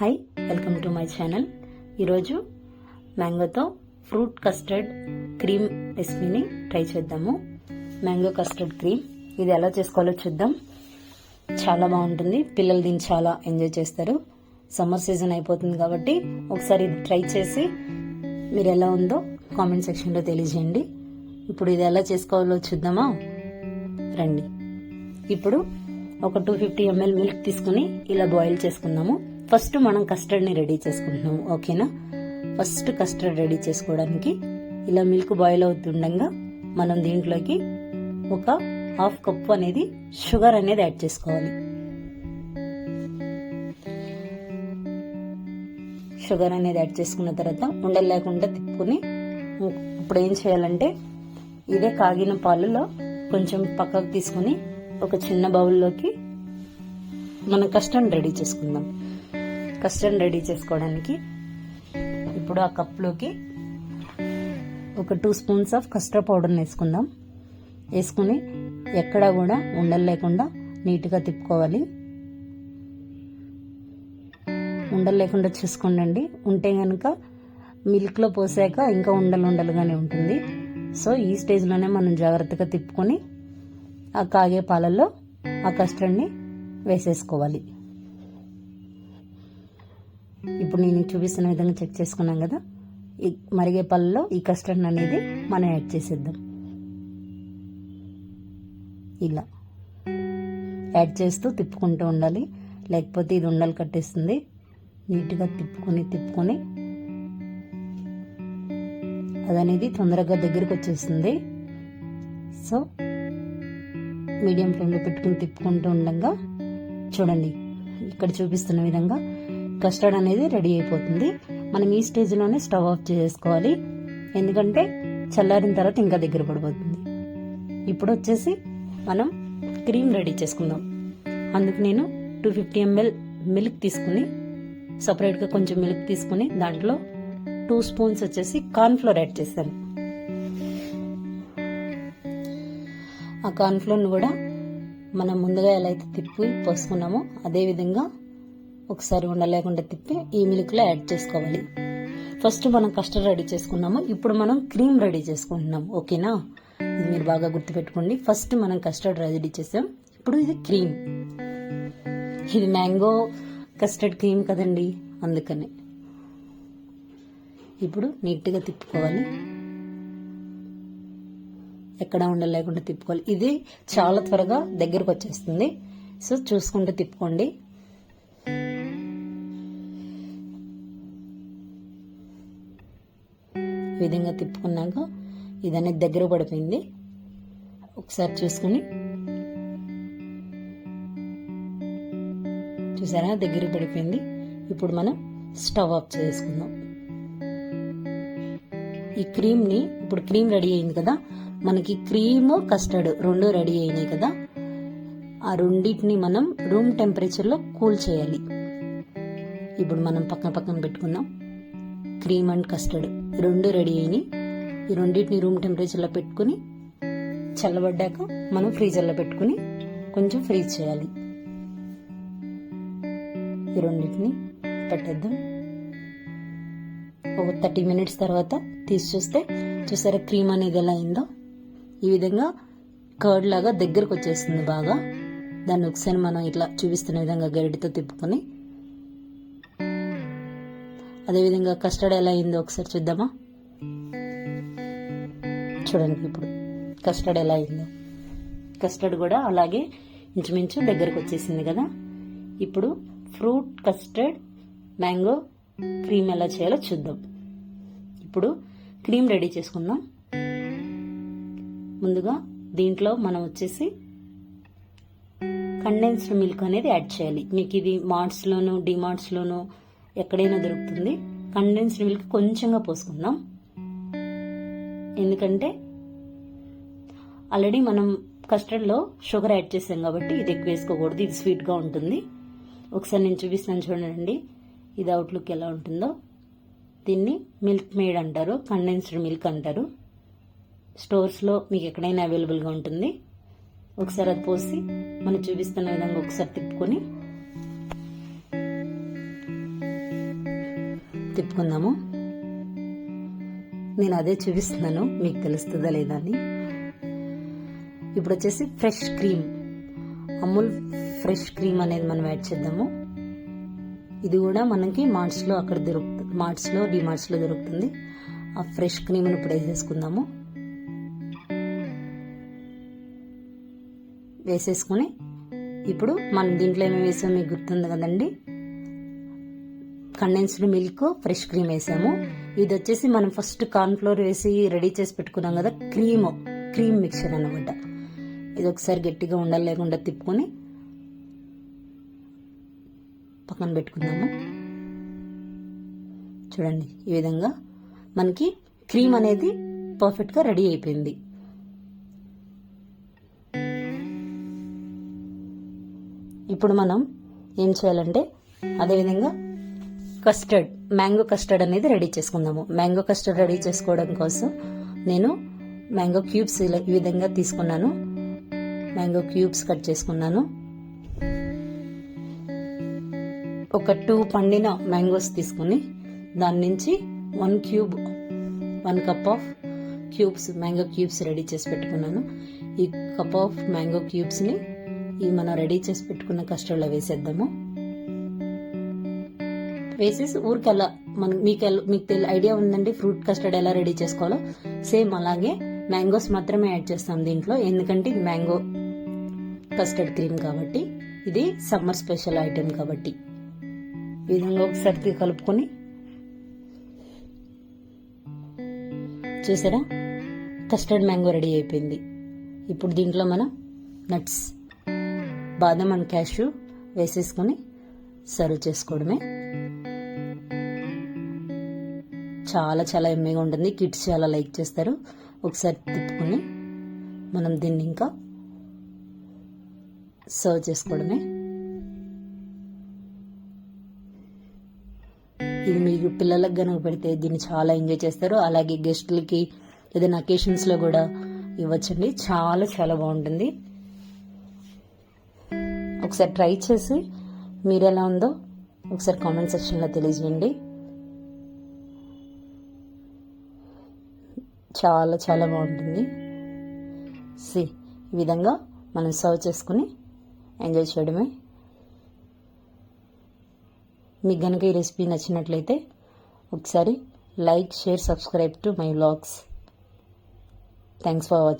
Hi welcome to my channel ఈరోజు మ్యాంగోతో fruit custard cream రెసిపీని ట్రై చేద్దాము. మ్యాంగో కస్టర్డ్ క్రీమ్ ఇది ఎలా చేసుకోవాలో చూద్దాం. చాలా బాగుంటుంది. పిల్లలు దీన్ని చాలా ఎంజాయ్ చేస్తారు. సమ్మర్ సీజన్ అయిపోతుంది కాబట్టి ఒకసారి ఇది ట్రై చేసి మీరు ఎలా ఉందో కామెంట్ సెక్షన్లో తెలియజేయండి. ఇప్పుడు ఇది ఎలా చేసుకోవాలో చూద్దామా? రండి. ఇప్పుడు ఒక టూ ఫిఫ్టీ ఎంఎల్ మిల్క్ తీసుకుని ఇలా బాయిల్ చేసుకుందాము. ఫస్ట్ మనం కస్టర్డ్ని రెడీ చేసుకుంటున్నాం ఓకేనా? ఫస్ట్ కస్టర్డ్ రెడీ చేసుకోవడానికి ఇలా మిల్క్ బాయిల్ అవుతుండగా మనం దీంట్లోకి ఒక హాఫ్ కప్ అనేది షుగర్ అనేది యాడ్ చేసుకోవాలి. షుగర్ అనేది యాడ్ చేసుకున్న తర్వాత ఉండలు లేకుండా తిప్పుకొని ఇప్పుడు ఏం చేయాలంటే ఇదే కాగిన పాలలో కొంచెం పక్కకు తీసుకొని ఒక చిన్న బౌల్లోకి మనం కస్టర్డ్ రెడీ చేసుకుందాం. కస్టర్డ్ రెడీ చేసుకోవడానికి. ఇప్పుడు ఆ కప్లోకి ఒక టూ స్పూన్స్ ఆఫ్ కస్టర్డ్ పౌడర్ని వేసుకుందాం. వేసుకుని ఎక్కడా కూడా ఉండలు లేకుండా నీట్గా తిప్పుకోవాలి. ఉండలు లేకుండా చూసుకోండి ఉంటే కనుక మిల్క్లో పోసాక ఇంకా ఉండలు ఉండలుగానే ఉంటుంది. సో ఈ స్టేజ్లోనే మనం జాగ్రత్తగా తిప్పుకొని ఆ కాగే పాలల్లో ఆ కస్టర్డ్ని వేసేసుకోవాలి. ఇప్పుడు నేను చూపిస్తున్న విధంగా చెక్ చేసుకున్నాం కదా. ఈ మరిగే పళ్ళలో ఈ కస్టర్డ్ అనేది మనం యాడ్ చేసేద్దాం. ఇలా. యాడ్ చేస్తూ తిప్పుకుంటూ ఉండాలి. లేకపోతే ఇది ఉండలు కట్టేస్తుంది. నీట్గా తిప్పుకొని తిప్పుకొని. అదనేది తొందరగా దగ్గరికి వచ్చేస్తుంది. సో మీడియం ఫ్లేమ్లో పెట్టుకుని తిప్పుకుంటూ ఉండగా చూడండి. ఇక్కడ చూపిస్తున్న విధంగా కస్టర్డ్ అనేది రెడీ అయిపోతుంది. మనం ఈ స్టేజ్లోనే స్టవ్ ఆఫ్ చేసుకోవాలి. ఎందుకంటే చల్లారిన తర్వాత ఇంకా దగ్గర పడిపోతుంది. ఇప్పుడు వచ్చేసి మనం క్రీమ్ రెడీ చేసుకుందాం. అందుకు నేను టూ ఫిఫ్టీ ఎంఎల్ మిల్క్ తీసుకుని సపరేట్గా కొంచెం మిల్క్ తీసుకుని దాంట్లో టూ స్పూన్స్ వచ్చేసి కార్న్ఫ్లోర్ యాడ్ చేశాను. ఆ కార్న్ఫ్లోర్ని కూడా మనం ముందుగా ఎలా అయితే తిప్పి పోసుకున్నామో అదే విధంగా ఒకసారి ఉండలేకుండా తిప్పి ఈ మిల్క్లో యాడ్ చేసుకోవాలి. ఫస్ట్ మనం కస్టర్డ్ రెడీ చేసుకున్నాము. ఇప్పుడు మనం క్రీమ్ రెడీ చేసుకుంటున్నాం ఓకేనా? ఇది మీరు బాగా గుర్తుపెట్టుకోండి. ఫస్ట్ మనం కస్టర్డ్ రెడీ చేసాం. ఇప్పుడు ఇది క్రీమ్. ఇది మ్యాంగో కస్టర్డ్ క్రీమ్ కదండి. అందుకనే. ఇప్పుడు నీట్గా తిప్పుకోవాలి. ఎక్కడ ఉండలేకుండా తిప్పుకోవాలి. ఇది చాలా త్వరగా దగ్గరకు వచ్చేస్తుంది. సో చూసుకుంటూ తిప్పుకోండి. విధంగా తిప్పుకున్నాక ఇది అనేది దగ్గర పడిపోయింది. ఒకసారి చూసుకొని. చూసారా? దగ్గర పడిపోయింది. ఇప్పుడు మనం స్టవ్ ఆఫ్ చేసుకుందాం. ఈ క్రీమ్ని ఇప్పుడు క్రీమ్ రెడీ అయింది కదా? మనకి క్రీమ్ కస్టర్డ్ రెండు రెడీ అయినాయి కదా? ఆ రెండింటిని మనం రూమ్ టెంపరేచర్లో కూల్ చేయాలి. ఇప్పుడు మనం పక్కన పక్కన పెట్టుకుందాం. Cream and custard. రెండు రెడీ అయినాయి. ఈ రెండింటిని రూమ్ టెంపరేచర్లో పెట్టుకుని చల్లబడ్డాక మనం ఫ్రీజర్లో పెట్టుకుని కొంచెం ఫ్రీజ్ చేయాలి. ఈ రెండింటిని పెట్టేద్దాం. ఒక థర్టీ మినిట్స్ తర్వాత తీసి చూస్తే చూసారా క్రీమ్ అనేది ఎలా అయిందో? ఈ విధంగా కర్డ్ లాగా దగ్గరకు వచ్చేస్తుంది బాగా. దాన్ని ఒకసారి మనం ఇట్లా చూపిస్తున్న విధంగా గరిటితో తిప్పుకొని అదేవిధంగా కస్టర్డ్ ఎలా అయిందో ఒకసారి చూద్దామా? చూడండి ఇప్పుడు. కస్టర్డ్ ఎలా అయిందో. కస్టర్డ్ కూడా అలాగే ఇంచుమించు దగ్గరకు వచ్చేసింది కదా? ఇప్పుడు ఫ్రూట్ కస్టర్డ్ మ్యాంగో క్రీమ్ ఎలా చేయాలో చూద్దాం. ఇప్పుడు క్రీమ్ రెడీ చేసుకుందాం. ముందుగా దీంట్లో మనం వచ్చేసి కండెన్స్డ్ మిల్క్ అనేది యాడ్ చేయాలి. మీకు ఇది మార్ట్స్లోను డిమార్ట్స్లోను ఎక్కడైనా దొరుకుతుంది. కండెన్స్డ్ మిల్క్ కొంచెంగా పోసుకుందాం. ఎందుకంటే ఆల్రెడీ మనం కస్టర్డ్లో షుగర్ యాడ్ చేసాం కాబట్టి ఇది ఎక్కువ వేసుకోకూడదు. ఇది స్వీట్గా ఉంటుంది. ఒకసారి నేను చూపిస్తాను చూడండి. ఇది అవుట్లుక్ ఎలా ఉంటుందో. దీన్ని మిల్క్ మేడ్ అంటారు కండెన్స్డ్ మిల్క్ అంటారు. స్టోర్స్లో మీకు ఎక్కడైనా అవైలబుల్గా ఉంటుంది. ఒకసారి అది పోసి మనం చూపిస్తున్న విధంగా ఒకసారి తిప్పుకొని తిప్పుకుందాము. నేను అదే చూపిస్తున్నాను మీకు తెలుస్తుందా లేదా అని. ఇప్పుడు వచ్చేసి fresh cream. Amul fresh cream అనేది మనం యాడ్ చేద్దాము. ఇది కూడా మనకి మార్ట్స్లో అక్కడ దొరుకుతుంది మార్ట్స్లో డిమార్ట్స్లో దొరుకుతుంది. ఆ ఫ్రెష్ క్రీమ్ని ఇప్పుడు వేసేసుకుందాము. వేసేసుకొని ఇప్పుడు మనం దీంట్లో ఏమేమి వేసామో మీకు గుర్తుంది కదండి? కండెన్స్డ్ మిల్క్ ఫ్రెష్ క్రీమ్ వేసాము. ఇది వచ్చేసి మనం ఫస్ట్ కార్న్ ఫ్లోర్ వేసి రెడీ చేసి పెట్టుకున్నాం కదా క్రీమ్ క్రీమ్ మిక్చర్ అనమాట ఇది ఒకసారి గట్టిగా ఉండాలి లేకుండా తిప్పుకొని పక్కన పెట్టుకుందాము. చూడండి ఈ విధంగా మనకి క్రీమ్ అనేది పర్ఫెక్ట్గా రెడీ అయిపోయింది. ఇప్పుడు మనం ఏం చేయాలంటే అదేవిధంగా కస్టర్డ్ మ్యాంగో కస్టర్డ్ అనేది రెడీ చేసుకుందాము. మ్యాంగో కస్టర్డ్ రెడీ చేసుకోవడం కోసం నేను మ్యాంగో క్యూబ్స్ ఇలా ఈ విధంగా తీసుకున్నాను. మ్యాంగో క్యూబ్స్ కట్ చేసుకున్నాను. ఒక టూ పండిన మ్యాంగోస్ తీసుకుని దాని నుంచి one cube one cup of cubes mango cubes ready చేసి పెట్టుకున్నాను. ఈ కప్ ఆఫ్ మ్యాంగో క్యూబ్స్ని ఈ మనం రెడీ చేసి పెట్టుకున్న కస్టర్డ్లో వేసేద్దాము. వేసేసి ఊరికల్లా మన మీకు మీకు తెలి ఐడియా ఉందండి ఫ్రూట్ కస్టర్డ్ ఎలా రెడీ చేసుకోవాలో? సేమ్ అలాగే మ్యాంగోస్ మాత్రమే యాడ్ చేస్తాం దీంట్లో. ఎందుకంటే ఇది మ్యాంగో కస్టర్డ్ క్రీమ్ కాబట్టి ఇది సమ్మర్ స్పెషల్ ఐటెం కాబట్టి. విధంగా ఒకసారి కలుపుకొని చూసారా? కస్టర్డ్ మ్యాంగో రెడీ అయిపోయింది. ఇప్పుడు దీంట్లో మనం నట్స్ బాదం అండ్ క్యాషు వేసేసుకొని సర్వ్ చేసుకోవడమే. చాలా చాలా ఎమ్మీగా ఉంటుంది. కిడ్స్ చాలా లైక్ చేస్తారు. ఒకసారి తిప్పుకొని మనం దీన్ని ఇంకా సర్వ్ చేసుకోవడమే. ఇది మీరు పిల్లలకు కనుక పెడితే దీన్ని చాలా ఎంజాయ్ చేస్తారు. అలాగే గెస్టులకి ఏదైనా అకేషన్స్లో కూడా ఇవ్వచ్చండి. చాలా చాలా బాగుంటుంది. ఒకసారి ట్రై చేసి మీరు ఎలా ఉందో ఒకసారి కామెంట్ సెక్షన్లో తెలియజేయండి. చాలా చాలా బాగుంటుంది. సి ఈ విధంగా మనం సర్వ్ చేసుకుని ఎంజాయ్ చేయడమే. మీకు కనుక ఈ రెసిపీ నచ్చినట్లయితే ఒకసారి like share subscribe to my vlogs thanks for watching